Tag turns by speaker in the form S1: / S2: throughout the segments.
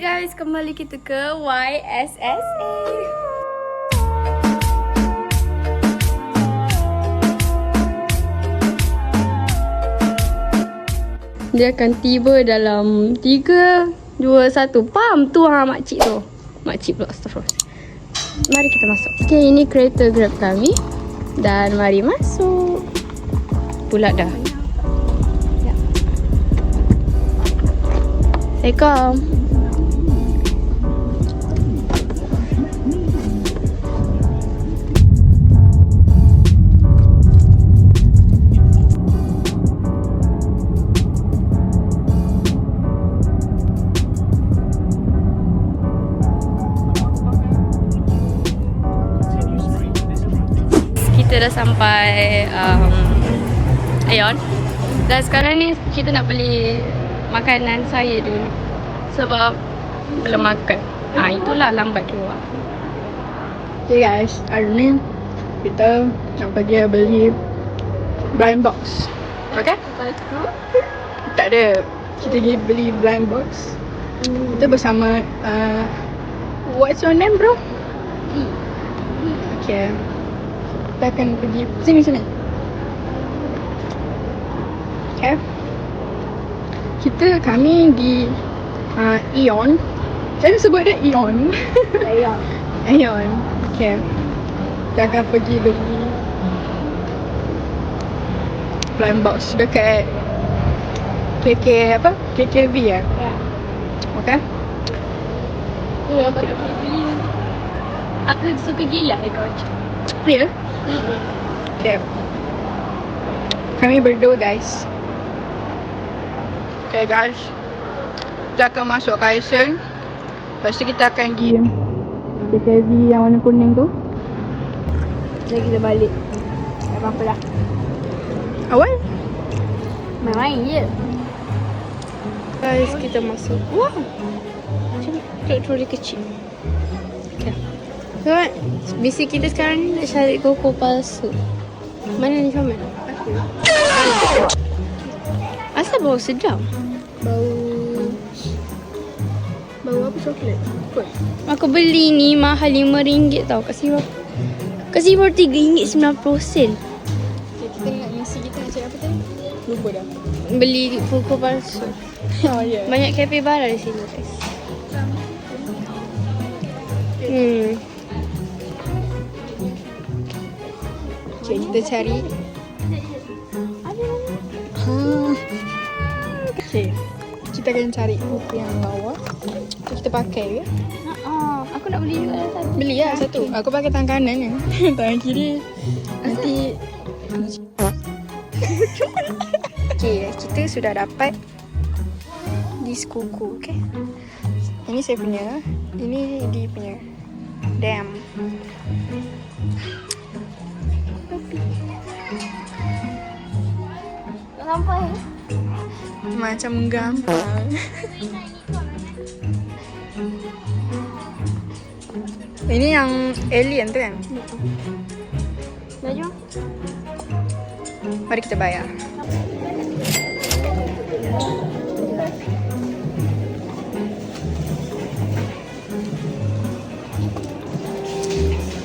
S1: guys, kembali kita ke YSSA. Dia akan tiba dalam 3, 2, 1. Pam tu ha makcik tu. Makcik pula, astagfirullah. Mari kita masuk. Okay, ini kereta Grab kami. Dan mari masuk. Pula dah. Ya. Assalamualaikum. Dah sampai um, Aeon. Dan sekarang ni kita nak beli makanan saya dulu. Sebab belum makan. Ah itulah lambat keluar. Okay guys, hari ni kita nak pergi beli blind box. Okay? Tak ada. Kita pergi beli blind box. Kita bersama uh, What's your name bro? Okay kita akan pergi sini sini. Okay. Kita kami di uh, Eon. Saya sebut dia Eon.
S2: Ayo.
S1: Eon. Okay. Kita akan pergi beli blind box dekat KK apa? KKV ya.
S2: Ya.
S1: Okay.
S2: Ya, apa nak beli? Aku suka gila eh kau.
S1: Ya. Okay. Kami berdua guys. Okay guys. Kita akan masuk Kaisen. Lepas tu kita akan pergi KKV yang warna kuning tu.
S2: Jadi kita balik. Tak apa-apa dah.
S1: Awal?
S2: Main-main je.
S1: Guys, kita masuk. Wow. Macam troli kecil. So, misi kita sekarang ni nak cari koko palsu. Mana ni Syamil? Asal bau sedap?
S2: Bau... Bau apa coklat? Kot.
S1: Aku beli ni mahal RM5 tau kat sini. Kat sini baru RM3.90 sen.
S2: Okay, kita nak misi kita nak cari apa tadi? Lupa dah.
S1: Beli koko palsu.
S2: Oh. Yeah.
S1: Banyak kafe bara di sini guys. Hmm.
S2: Kita cari. Ha. Okay. Kita akan cari buku yang bawah. Tu kita pakai ke?
S1: Oh, aku nak beli juga satu.
S2: Beli lah satu. Aku pakai tangan kanan ni. tangan kiri. Nanti. okay, kita sudah dapat this kuku. Okay. Ini saya punya. Ini dia punya. Damn.
S1: Sampai.
S2: Macam gampang. Ini yang alien tu kan?
S1: Jom.
S2: Mari kita bayar.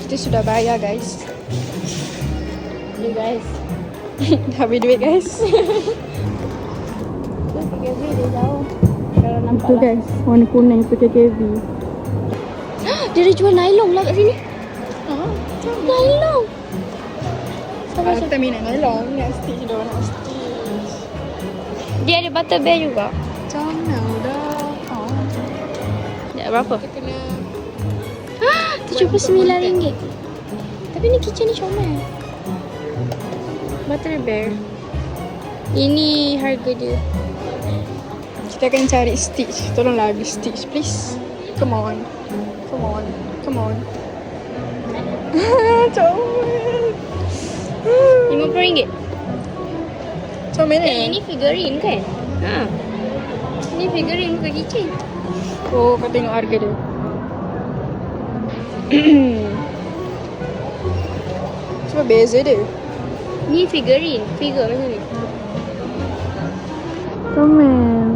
S2: Kita sudah bayar guys.
S1: You guys.
S2: Dah habis duit guys.
S1: Tu KKV dia jauh. Kalau nampak
S2: Itu guys, warna kuning tu KKV.
S1: Dia ada jual nylon lah kat sini.
S2: Ah,
S1: Nylon.
S2: Kalau kita minat nylon, nak stitch dia nak stitch.
S1: Dia ada butter bear juga.
S2: Macam mana dah? Oh.
S1: Ya, berapa?
S2: Kita kena
S1: RM79. Tapi ni kitchen ni comel. Butter bear. Ini harga dia.
S2: Kita akan cari stitch. Tolonglah habis stitch please. Come on. Come on. Come on. Comel.
S1: RM50.
S2: Comel
S1: Eh,
S2: eh?
S1: ini figurine kan? Ha. Ini figurine bukan kitchen.
S2: Oh, kau tengok harga dia. Sebab beza dia.
S1: Ni figurine. Figure macam ni.
S2: Comel.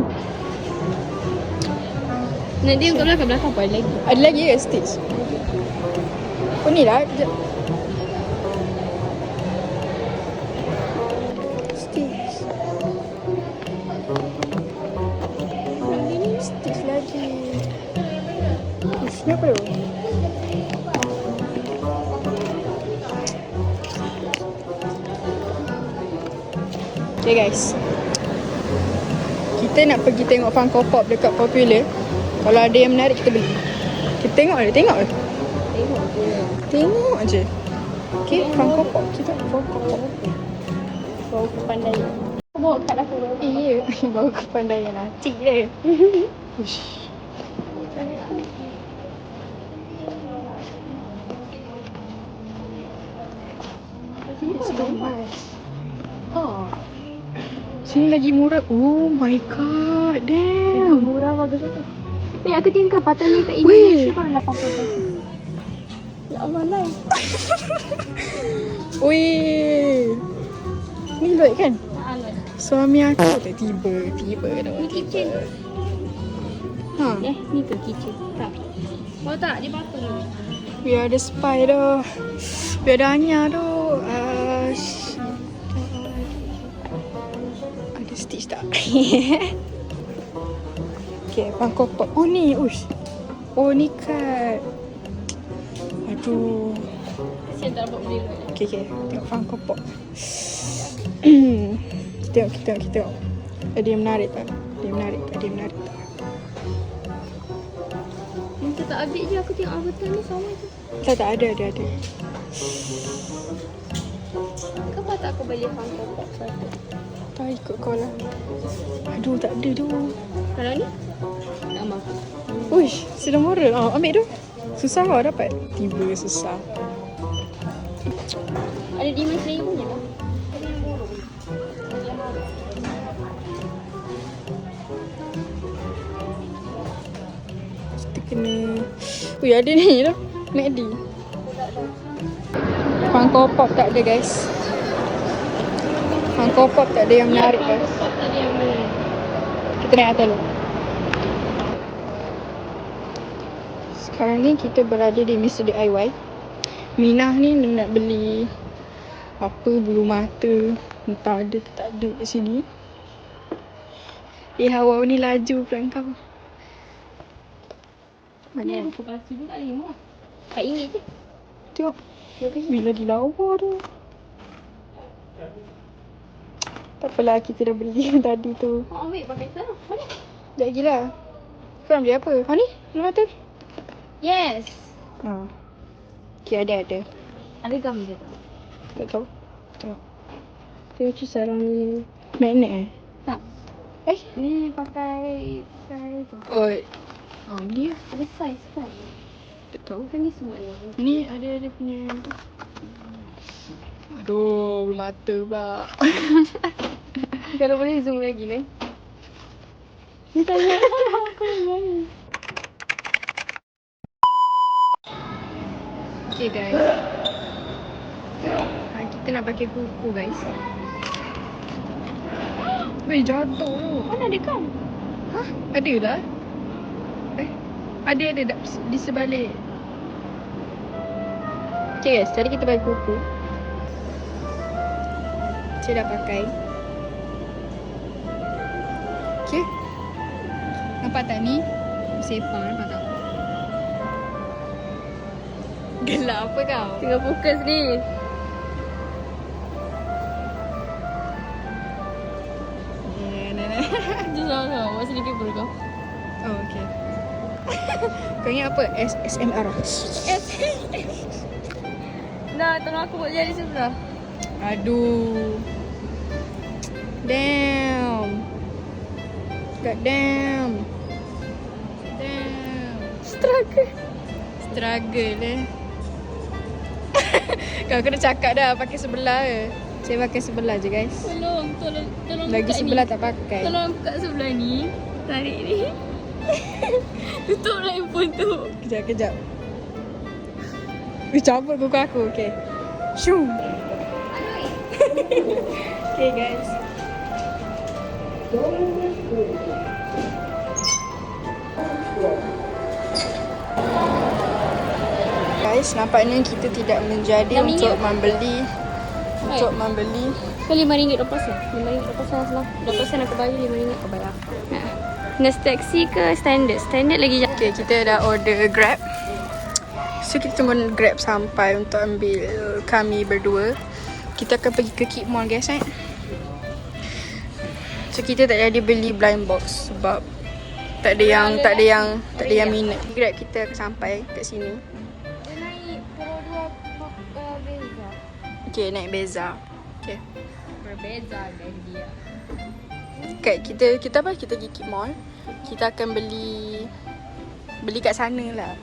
S1: Nanti kat belakang belakang apa lagi?
S2: Ada lagi ke Stitch? Oh ni lah. Sekejap. Stitch. Stitch lagi. Ish, ni apa tu? Okay guys. Kita nak pergi tengok Funko Pop dekat Popular. Kalau ada yang menarik kita beli. Kita tengok je, tengok je.
S1: Tengok je.
S2: Tengok je. Okay, Funko Pop. Kita Funko Pop.
S1: Bawa ke pandai. Kau bawa kat aku.
S2: Iya, bawa kepandaian hati dia. Ush. Sini lagi murah. Oh my god. Damn.
S1: Murah bagus tu. Ni aku tengok patah ni kat. Indonesia pun 80 Ya Allah lah.
S2: Weh. Ni baik kan?
S1: Alah.
S2: Suami aku tak tiba, tiba dah.
S1: Ni kitchen.
S2: Ha.
S1: Eh, ni ke kitchen? Tak. Kau tak? Dia patah ni.
S2: Biar ada spy dah. Biar ada Anya tu. Uh, tak? okay. Oh ni, ush. Oh ni kad. Aduh.
S1: Kesian tak dapat beli.
S2: Okay, okay. Tengok Funko Pop. kita tengok, kita tengok, kita tengok. Ada yang menarik tak? Ada yang menarik tak? Ada yang menarik tak?
S1: Minta tak update je aku tengok avatar ni sama je.
S2: Tak, tak ada, ada, ada.
S1: Kau patut aku beli Pop satu.
S2: Tak ikut kau lah. Aduh, tak ada tu.
S1: Kalau ni? Mampu.
S2: Uish, sudah murah. Oh, ambil tu. Susah kau dapat. Tiba susah.
S1: Ada Demon Slayer punya tak?
S2: Kita kena... Ui, ada ni tu. MACD. Funko Pop tak ada guys. Funko Pop tak ada yang menarik
S1: tak ada yang mana.
S2: Kita naik atas dulu. Sekarang ni kita berada di Mr. DIY. Minah ni dia nak beli apa bulu mata. Entah ada ke tak ada kat sini. Eh hawa ni laju pula kau.
S1: Ni
S2: Mana?
S1: buku palsu juga ni mah. Kak ingat je.
S2: Tengok. Bila dilawa tu. Tak apalah kita dah beli yang tadi tu.
S1: Mak ambil pakai sana. Mana?
S2: Sekejap lagi lah. Kau nak beli apa? Ha ni? Bulu mata?
S1: Yes.
S2: Ha. Okay ada ada.
S1: Ada gam je tak?
S2: Tak tahu. Tengok. Tengok macam sarang ni. Magnet eh?
S1: Tak.
S2: Eh?
S1: Ni pakai pakai tu.
S2: Oh. Oh, ni lah.
S1: Ada saiz kan?
S2: Tak tahu.
S1: Kan ni semua ni.
S2: Ni ada dia punya tu. Aduh, bulu mata pula.
S1: Kalau boleh zoom lagi ni. Ni tanya aku ni.
S2: Okay guys. Ha, kita nak pakai kuku guys. Weh, jatuh tu.
S1: Mana ada kan?
S2: Hah? Ada lah. Eh, ada ada di sebalik. Okay guys, tadi kita pakai kuku. Saya dah pakai. Okay. Nampak tak ni? Sepah, nampak tak? Gelap apa kau?
S1: Tengah fokus ni. Tu sama-sama. Buat sedikit bulu kau.
S2: Oh, okay. kau ingat apa? S SMR.
S1: Nah, tolong aku buat jari sebelah.
S2: Aduh. Damn. God damn. Damn.
S1: Struggle.
S2: Struggle eh. kau kena cakap dah pakai sebelah je. Saya pakai sebelah je guys.
S1: Tolong, tolong, tolong buka
S2: sebelah
S1: ni.
S2: tak pakai.
S1: Tolong buka sebelah ni. Tarik ni. Tutup lah handphone tu.
S2: Kejap, kejap. Wih, cabut kuku aku. Okay. Shoo. okay guys. Guys, nampaknya kita tidak menjadi
S1: RM6.
S2: untuk membeli untuk membeli.
S1: Kau RM5 lepas ya? RM5 lepas lah. RM5 aku bayar, RM5 aku bayar. Ha. Nah, Nas taxi ke standard? Standard lagi jauh.
S2: Okay, kita dah order Grab. So, kita tunggu Grab sampai untuk ambil kami berdua. Kita akan pergi ke Kip Mall guys, right? So, kita tak jadi beli blind box sebab tak ada yang tak ada yang tak ada yang minat. Grab kita akan sampai kat sini.
S1: Dia naik Pro 2 Beza.
S2: Okay, naik Beza. Okay.
S1: Berbeza dengan dia.
S2: Kat kita kita apa? Kita pergi Mall. Kita akan beli beli kat sana lah.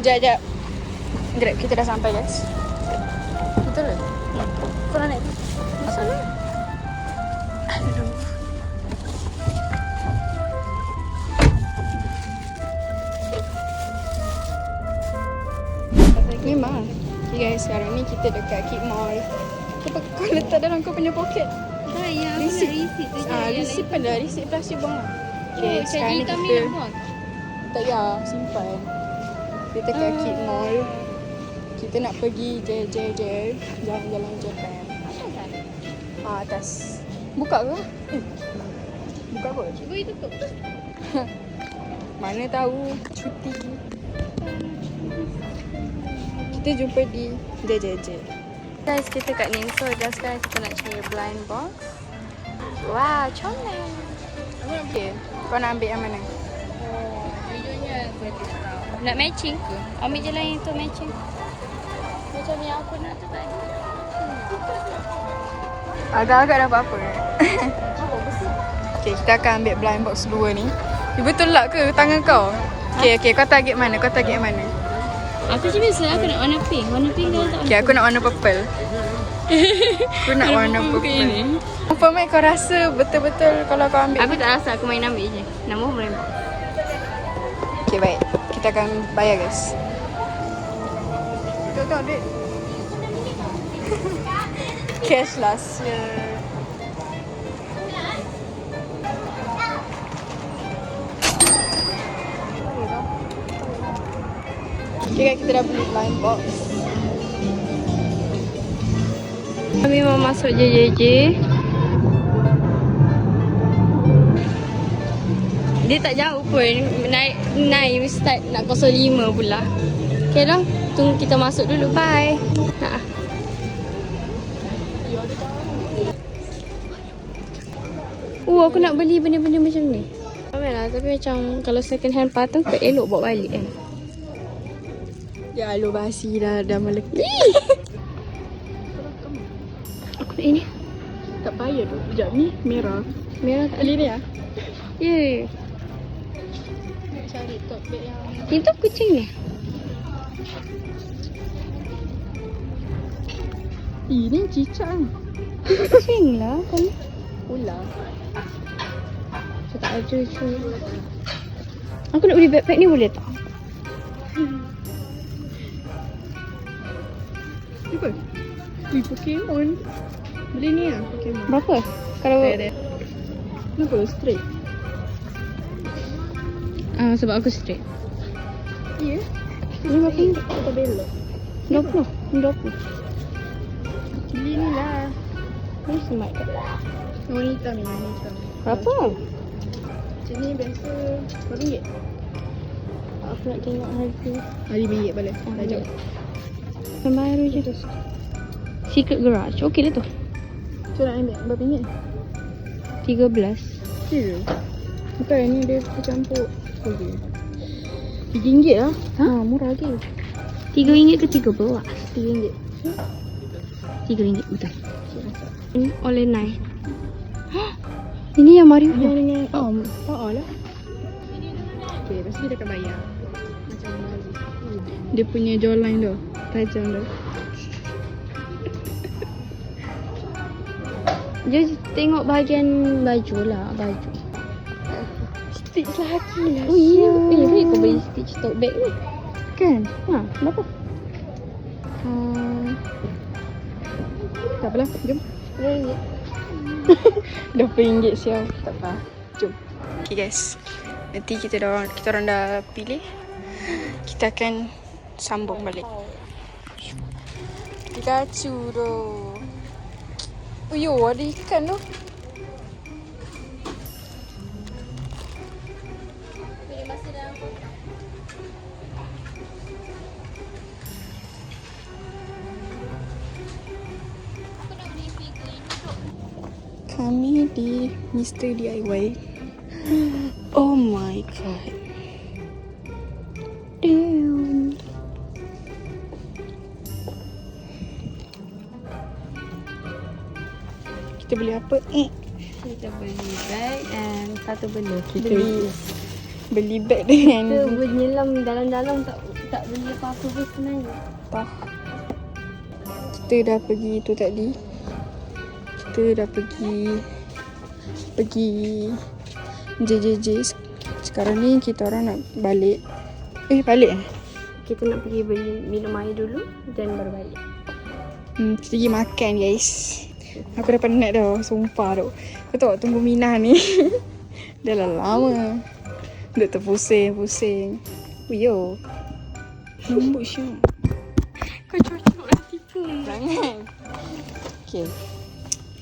S2: Jap, jap. Grab kita dah sampai guys. Betul ke? Kau nak naik. Aduh. Memang. Okay guys, sekarang ni kita dekat Keep Mall. Kau, kau letak dalam kau punya poket.
S1: Tak ya, aku nak tu je.
S2: Ah, receipt pun dah. Receipt plastik buang lah. Okay,
S1: Oh,
S2: sekarang ni kita... Tak payah, simpan. Kita dekat Keep Mall. Kita nak pergi je je je jalan-jalan Japan. Ah, atas. Buka ke? Eh. Buka kot.
S1: Cuba itu tutup.
S2: Mana tahu cuti. Kita jumpa di JJJ.
S1: Guys, kita kat Ningso dan sekarang kita nak cari blind box. Wow, comel.
S2: Okay. Kau nak ambil yang mana?
S1: Oh, videonya aku tak tahu. Nak matching ke? Ambil je lah yang tu matching. Nak tu.
S2: Agak-agak dah apa-apa. okay, kita akan ambil blind box dua ni. Dia betul tak ke tangan kau? Okay, okay. Kau target mana? Kau target mana?
S1: Aku je biasa aku nak warna pink. Warna pink dah tak
S2: Okay, aku nak warna purple. aku nak warna purple. Apa Mek kau rasa betul-betul kalau kau ambil?
S1: Aku tak rasa aku main ambil je. Nama pun boleh.
S2: Okay, baik. Kita akan bayar guys. Kau tahu duit? Cash sir. Okay, kita dah beli blind box.
S1: Kami mau masuk JJJ. Dia tak jauh pun. Naik naik start nak 05 pula. Okay lah. Tunggu kita masuk dulu. Bye. Oh, aku nak beli benda-benda macam ni. Ramai lah. Tapi macam kalau second hand pattern tak elok bawa balik kan.
S2: Ya, lu basi dah, dah melekit.
S1: Aku nak ini.
S2: Tak payah tu. Sekejap ni, merah.
S1: Merah tak
S2: Beli ni ya?
S1: Ya. Yeah.
S2: Cari tote bag yang...
S1: Itu kucing ni.
S2: Ini cicak kan?
S1: Kucing lah kan.
S2: Ular.
S1: Ada je. Aku nak beli backpack ni boleh tak?
S2: Apa? Beli Pokemon. Beli ni lah Pokemon.
S1: Berapa? Kalau.
S2: Kenapa? Straight.
S1: ah sebab aku straight.
S2: Ya.
S1: Ni berapa ringgit?
S2: Atau belok.
S1: 20. Ni 20.
S2: Beli ni lah.
S1: Ni smart kat.
S2: Warna hitam ni, warna hitam.
S1: Berapa?
S2: Macam ni biasa RM4.
S1: Aku nak tengok harga.
S2: Ah, RM5 boleh.
S1: Ah,
S2: Dah jauh.
S1: Yang baru je tu. Secret Garage. Okey lah tu.
S2: So nak ambil berapa ringgit?
S1: 13.
S2: Ya. Bukan ni dia tercampur. Okay. RM3 lah.
S1: Ha? murah lagi. 3 ringgit ke 13?
S2: RM3.
S1: 3 ringgit betul. Ini oleh Nai. Ini yang Mario.
S2: Yang dengan oh, oh lah. Okay, lepas tu dia akan bayar. Macam Mazi. Dia punya jawline tu. Tajam tu.
S1: Dia tengok bahagian baju lah. Baju.
S2: Stitch lagi lah.
S1: Oh iya. Eh, baik kau beli stitch tote bag ni.
S2: Kan?
S1: Ha, berapa?
S2: Uh, tak apalah. Jom.
S1: RM10.
S2: RM20 sial. Tak apa. Jom. Okay guys. Nanti kita dah kita orang dah pilih. Kita akan sambung balik. Pikachu tu. Uyo, ada ikan tu. Mr. DIY. Oh my god. Damn. Kita beli apa? Eh,
S1: Kita beli bag and satu benda. Kita
S2: beli beli beg dengan
S1: kita menyelam dalam-dalam tak tak beli apa-apa pun sebenarnya.
S2: apa. Kita dah pergi tu tadi. Kita dah pergi pergi JJJ. Sekarang ni kita orang nak balik. Eh, balik eh?
S1: Kita nak pergi beli minum air dulu dan baru balik.
S2: Hmm, kita pergi makan guys. Aku dah penat dah, sumpah tu. Kau tahu tunggu Minah ni. dah lah lama. Duk terpusing-pusing. Yo. Lembut syuk. Kau cocok lah tipu. Jangan. Okay.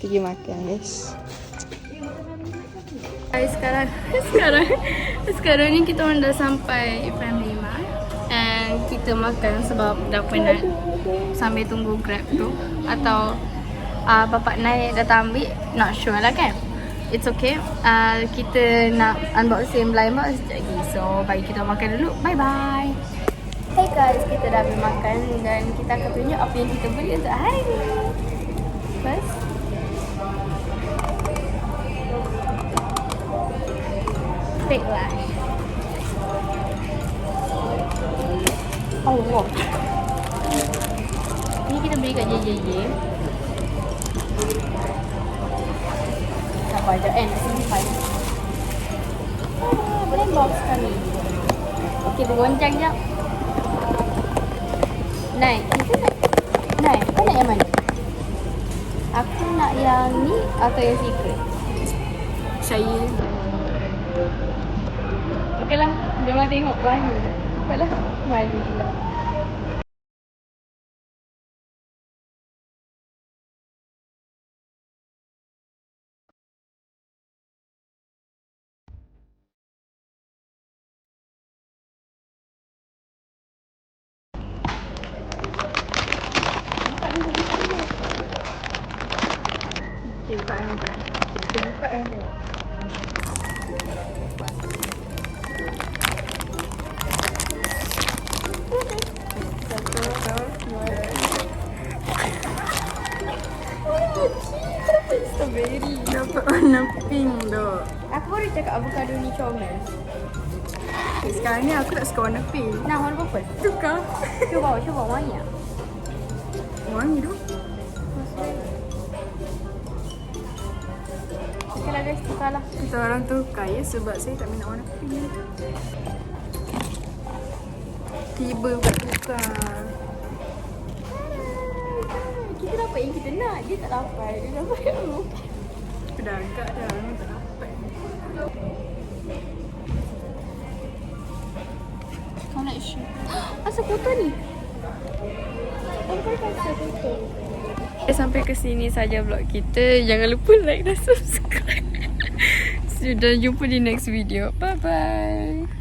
S2: Pergi makan guys.
S1: Hai sekarang. Sekarang. Sekarang ni kita orang dah sampai Family Mart and kita makan sebab dah penat. Sambil tunggu Grab tu. Atau uh, bapak naik datang ambil. Not sure lah kan. It's okay. Uh, Kita nak unboxing blind box sekejap lagi. So bagi kita makan dulu. Bye bye Hey guys Kita dah habis makan Dan kita akan tunjuk Apa yang kita beli untuk hari ni. First Fake lash. Oh wow. Ni kita beli kat JJJ Sabar je eh nak simpan ah, Blend box kami. Okay bergoncang jap. Naik. Naik. Kau nak yang mana? Aku nak yang ni Atau yang secret?
S2: Saya
S1: Okey lah Jangan tengok bahan Cepatlah Malu pula Okay, buka yang buka. Kita buka yang tengok.
S2: Strawberry Dapat warna pink tu
S1: Aku baru cakap avocado ni comel.
S2: okay, Sekarang ni aku tak suka warna pink
S1: Nah, warna purple.
S2: Tukar
S1: Cuba, cuba wangi tak?
S2: Wangi tu
S1: Okey lah guys, tukar lah.
S2: Kita orang tukar ya Sebab saya tak minat warna pink Tiba buat tukar
S1: Kita dapat yang kita nak. Dia tak dapat. Dia dapat yang lu.
S2: Aku dah agak dah tak dapat
S1: Kau nak issue. Asal kotor ni? Kotor. Eh, sampai ke sini saja vlog kita. Jangan lupa like dan subscribe. Sudah jumpa di next video. Bye bye.